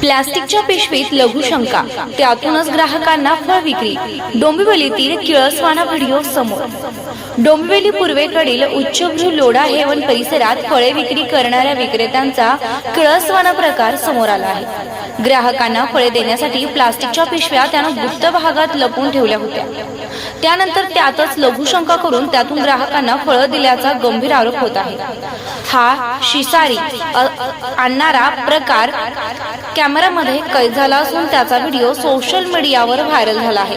प्लास्टिकच्या पिशवीत लघुशंका त्यातूनच ग्राहकांना फळ विक्री. डोंबिवलीतील किळसवाना व्हिडिओ समोर. डोंबिवली पूर्वेकडील उच्चभ्रू लोढा हेवन परिसरात फळे विक्री करणाऱ्या विक्रेत्यांचा किळसवाना प्रकार समोर आला आहे. ग्राहकांना फळे देण्यासाठी प्लास्टिकच्या पिशव्या त्यानं गुप्त भागात लपवून ठेवल्या होत्या. त्यानंतर त्यातच लघुशंका करून त्यातून ग्राहकांना फळं दिल्याचा गंभीर आरोप होत आहे. हा शिसारी अ- आणणारा प्रकार कॅमेरामध्ये कैद झाला असून त्याचा व्हिडिओ सोशल मीडियावर व्हायरल झाला आहे.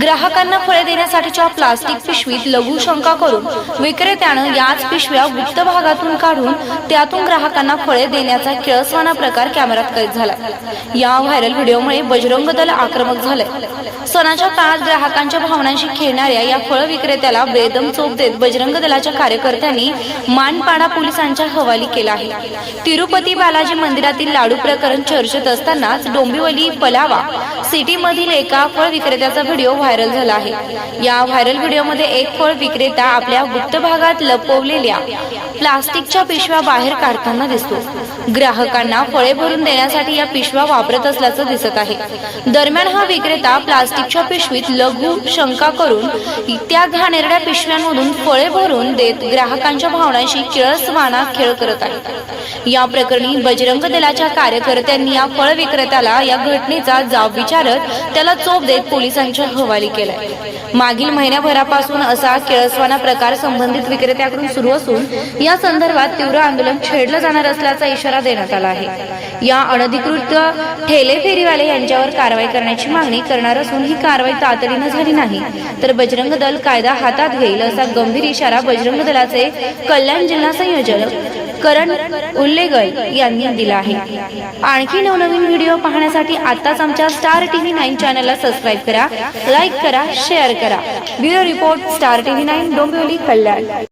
ग्राहकांना फळे देण्यासाठीच्या प्लास्टिक पिशवीत लघुशंका करून विक्रेत्यानं याच पिशव्या गुप्त भागातून काढून त्यातून ग्राहकांना फळे देण्याचा किळसवाना प्रकार कॅमेऱ्यात कैद झाला. या व्हायरल व्हिडिओमुळे बजरंग दल आक्रमक झालंय. सणाच्या काळात ग्राहकांच्या भावनांशी खेळणाऱ्या या फळ विक्रेत्याला बेदम चोप देत बजरंग दलाच्या कार्यकर्त्यांनी मानपाडा पोलिसांच्या हवाली केला आहे. तिरुपती बालाजी मंदिरातील लाडू प्रकरण चर्चेत असतानाच डोंबिवली पलावा सिटी मधील एका फळ विक्रेत्याचा व्हिडिओ व्हायरल झाला आहे. या व्हायरल व्हिडिओमध्ये एक फळ विक्रेता आपल्या गुप्त भागात लपवलेल्या प्लास्टिकच्या पिशव्या बाहेर काढताना दिसतो. ग्राहकांना फळे भरून देण्यासाठी या पिशव्या वापरत असल्याचं दिसत आहे. दरम्यान हा विक्रेता प्लास्टिकच्या पिशवीत लघु शंका करून त्या घाणेरड्या पिशव्यांमधून फळे भरून देत ग्राहकांच्या भावनांशी किळसवाना खेळ करत आहे. या प्रकरणी बजरंग दलाच्या कार्यकर्त्यांनी या फळ विक्रेत्याला या घटनेचा जाब विचारत त्याला चोप देत पोलिसांच्या हवाली केलाय. मागील महिन्याभरापासून असा केळसवाना प्रकार संबंधित विक्रेत्याकडून सुरू असून या संदर्भात तीव्र आंदोलन छेडलं जाणार असल्याचा इशारा देण्यात आला आहे. या अनधिकृत ठेले फेरीवाले यांच्यावर कारवाई करण्याची मागणी करणार असून ही कारवाई तातडीनं झाली नाही. तर बजरंग दल कायदा हातात घेईल असा गंभीर इशारा बजरंग दलाचे कल्याण जिल्हा संयोजक करण उल्लेगल यांनी दिला आहे. आणखी नवनवीन व्हिडिओ पाहण्यासाठी आताच आमच्या स्टार टीव्ही नाईन चॅनलला सबस्क्राईब करा लाईक करा शेअर करा. Bureau report star TV nine Dombivli Kalyan.